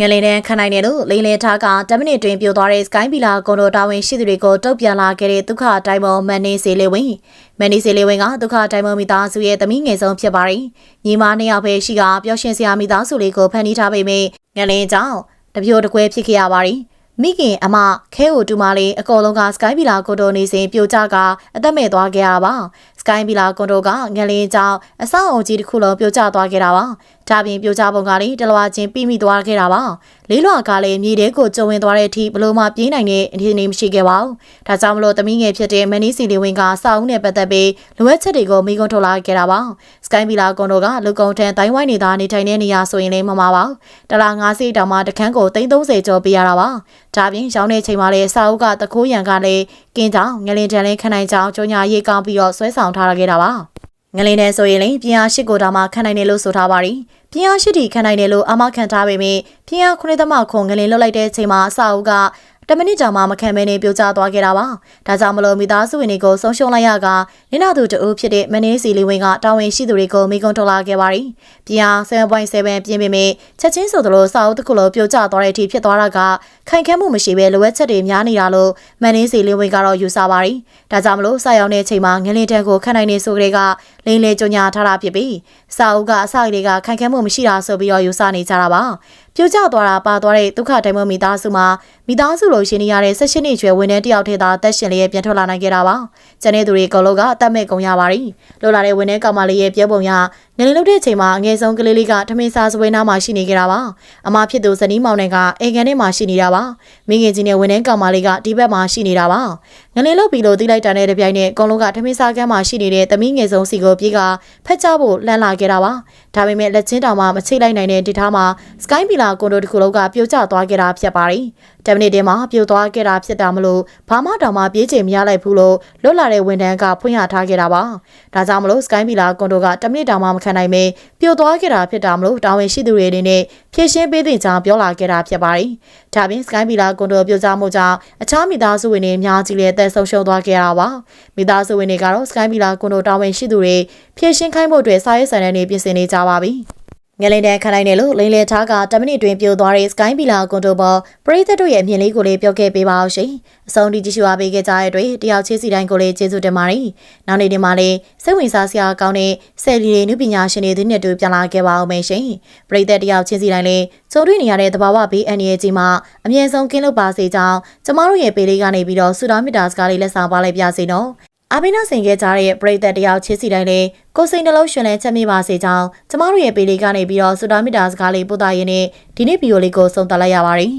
ငလင်တန်းခနိုင်တယ်လို့လိန်လေထားက10မိနစ်တွင်ပြိုသွားတဲ့ Sky Villa ကွန်ဒိုတာဝန်ရှိသူတွေကိုတုတ်ပြန်လာခဲ့တဲ့ဒုက္ခတိုင်းပေါ်မန်နေစီလေးဝင်မန်နေစီလေးဝင်ကဒုက္ခတိုင်းပေါ်မိသားစုရဲ့သမီးငယ်ဆုံးဖြစ်ပါတယ်ညီမနှစ်ယောက်ပဲရှိကပျော်ရွှင်စရာမိသားစုလေးကိုဖန်တီးထားပေမယ့်ငလင်ကြောင့်တပြိုတကွဲဖြစ်ခဲ့ရပါတယ်မိခင်အမခဲကိုတူမလေးအကောလုံးက Sky Villa ကွန်ဒိုနေစဉ်ပြိုကျကအသက်မဲ့သွားခဲ့ရတာပါ Sky Villa ကွန်ဒိုကငလင်းကြောင့်အဆောက်အုံကြီးတစ်ခုလုံးပြိုကျသွားခဲ့တာပါဒါပြင်ပြိုကျပုံကလည်းတလွာချင်းပြီးမိသွားခဲ့တာပါလေးလွာကလည်းမြေထဲကိုကျုံဝင်သွားတဲ့အထိဘလို့မှပြေးနိုင်တဲ့အနေနဲ့မရှိခဲ့ပါဘူးဒါကြောင့်မလို့သမီးငယ်ဖြစ်တဲ့မန်နီစီလီဝင်းကစောက်ဦးနဲ့ပတ်သက်ပြီးလိုအပ်ချက်တွေကိုမိကုန်းထုတ်လာခဲ့တာပါ Sky Villa ကွန်ဒိုကလူကုန်ထန်တိုင်းဝိုင်းနေတာနေထိုင်တဲ့နေရာဆိုရင်လည်းမမှာပါတလား90တောင်မှတခန်းကို330ကျော်ပေးရတာပါဒါပြင်ရောင်းတဲ့ချိန်မှာလည်းစာအုပ်ကတကိုးရံကလည်း ကင်းကြောင်ငလင်တန်လေးခနိုင်ကြောင်ကျုံညာရေးကောင်းပြီးတော့ဆွဲဆောင်ထားခဲ့တာပါငလင်းနဲ့ဆိုရင်လေပြင်းအားရှိကိုတောင်မှခနိုင်တယ်လို့ဆိုထားပါရီပြင်းအားရှိတီခနိုင်တယ်လို့အမခံထားပေမယ့်ပြင်းအားခုနှစ်သမခုငလင်းလွတ်လိုက်တဲ့အချိန်မှာအစအုပ်က တမနစ်ကြောင်မှမခံမဲနေပြိုကျသွားခဲ့တာပါဒါကြောင့်မလို့မိသားစုဝင်တွေကိုဆုံးရှုံးလိုက်ရကနင်းနာသူတူဖြစ်တဲ့မနေစီလီဝင်းကတာဝန်ရှိသူတွေကိုမိကုံထုတ်လာခဲ့ပါရီပြင်းအား7.7ပြင်းပေမယ့်ချက်ချင်းဆိုသလိုစာအုပ်တစ်ခုလုံးပြိုကျသွားတဲ့အထိဖြစ်သွားတာကခိုင်ခန့်မှုမရှိဘဲလိုအပ်ချက်တွေများနေတာလို့မန်နေစီလီဝင်းကတော့ယူဆပါရီဒါကြောင့်မလို့စာရောက်တဲ့အချိန်မှာငလင်းတန်းကိုခန့်နိုင်နေဆိုကြတဲ့ကလိန်လေကြညာထားတာဖြစ်ပြီးစာအုပ်ကအစကလေးကခိုင်ခန့်မှုမရှိတာဆိုပြီးတော့ယူဆနေကြတာပါပြိုကျသွားတာပါသွားတဲ့ဒုက္ခတိုင်မမိသားစုမှာမိသားစုလိုရှင်နေရတဲ့၁၈နှစ်ကျွယ်ဝန်ထမ်းတယောက်ထဲသာတက်ရှင်လေးရဲ့ပြန်ထွက်လာနိုင်ခဲ့တာပါ။ကျန်တဲ့သူတွေအကုန်လုံးကအသက်မဲ့ကုန်ရပါပြီ။လိုလာတဲ့ဝန်ထမ်းကောင်မလေးရဲ့ပြောပုံရ ငလင်လုတ်တဲ့အချိန်မှာအငယ်ဆုံးကလေးလေးကထမင်းစားစပွဲနားမှာရှိနေကြတာပါ။အမဖြစ်သူဇနီးမောင်နှံကအိမ်ကန်ထဲမှာရှိနေတာပါ။မိခင်ကြီးနဲ့ဝန်ထမ်းကောင်မလေးကဒီဘက်မှာရှိနေတာပါ။ငလင်လုတ်ပြီးလို့တီးလိုက်တာနဲ့တပြိုင်နက်အကုန်လုံးကထမင်းစားကမ်းမှာရှိနေတဲ့သမီးငယ်ဆုံးစီကိုပြေးကဖက်ချဖို့လှမ်းလာခဲ့တာပါ။ဒါပေမဲ့လက်ချင်းတောင်မှမချိတ်လိုက်နိုင်တဲ့ဒေသမှာ Sky Villa ကွန်ဒိုတစ်ခုလုံးကပြိုကျသွားခဲ့တာဖြစ်ပါတယ်။ 10မိနစ်တည်းမှာပြိုသွားခဲ့တာဖြစ်တာမလို့ဘာမှတောင်မှပြေးချိန်မရလိုက်ဘူးလို့လွတ်လာတဲ့ဝန်ထမ်းကဖွင့်ရထားခဲ့တာပါ။ဒါကြောင့်မလို့ Sky Villa ကွန်ဒိုက10မိနစ်တောင်မှမခံနိုင်ပဲပြိုသွားခဲ့တာဖြစ်တာမလို့တာဝန်ရှိသူတွေအနေနဲ့ဖြည့်ရှင်းပေးသင့်ကြောင်းပြောလာခဲ့တာဖြစ်ပါတယ်။ဒါပြင် Sky Villa ကွန်ဒိုပြိုကျမှုကြောင့်အခြားမိသားစုဝင်တွေအများကြီးလည်းအသက်ဆုံးရှုံးသွားခဲ့တာပါ။မိသားစုဝင်တွေကတော့ Sky Villa ကွန်ဒိုတာဝန်ရှိသူတွေဖြည့်ရှင်းခိုင်းဖို့အတွက်စာရေးဆန်တဲ့နေပြင်ဆင်နေကြပါပြီ။ ငလင်တန်ခနိုင်တယ်လို့လိန်လေထားက10မိနစ်တွင်ပြိုသွားတဲ့ Sky Villa ကွန်တိုပေါ်ပရိသတ်တို့ရဲ့အမြင်လေးကိုလေးပြောခဲ့ပေးပါအောင်ရှင်။အဆုံးထိကြည့်ရှုအားပေးခဲ့ကြတဲ့အတွက်တယောက်ချင်းစီတိုင်းကိုလေးကျေးဇူးတင်ပါတယ်။နောက်နေ့ဒီမှာလေးစိတ်ဝင်စားစရာကောင်းတဲ့ဆယ်လီတွေနုပညာရှင်တွေဒီနေ့တူပြန်လာခဲ့ပါအောင်မယ်ရှင်။ပရိသတ်တယောက်ချင်းစီတိုင်းလေးကြုံတွေ့နေရတဲ့သဘာဝဘေးအန္တရာယ်ကြီးမှာအမြင့်ဆုံးကင်းလွတ်ပါစေကြောင်းကျမတို့ရဲ့ပေလေးကနေပြီးတော့ဆုတောင်းမေတ္တာစကားလေးလက်ဆောင်ပါလိုက်ပြစေနော်။ အဘိနာဆင်ခဲ့ကြတဲ့ပရိသတ်တယောက်ချစ်စီတိုင်းလေးကိုစိန်နှလုံးရှင်လဲချက်မိပါစေကြောင်းကျမတို့ရဲ့ပေလေးကနေပြီးတော့စူတာမီတာစကားလေးပို့တာရင်းနဲ့ဒီနေ့ဗီဒီယိုလေးကိုဆုံးသတ်လိုက်ရပါတယ်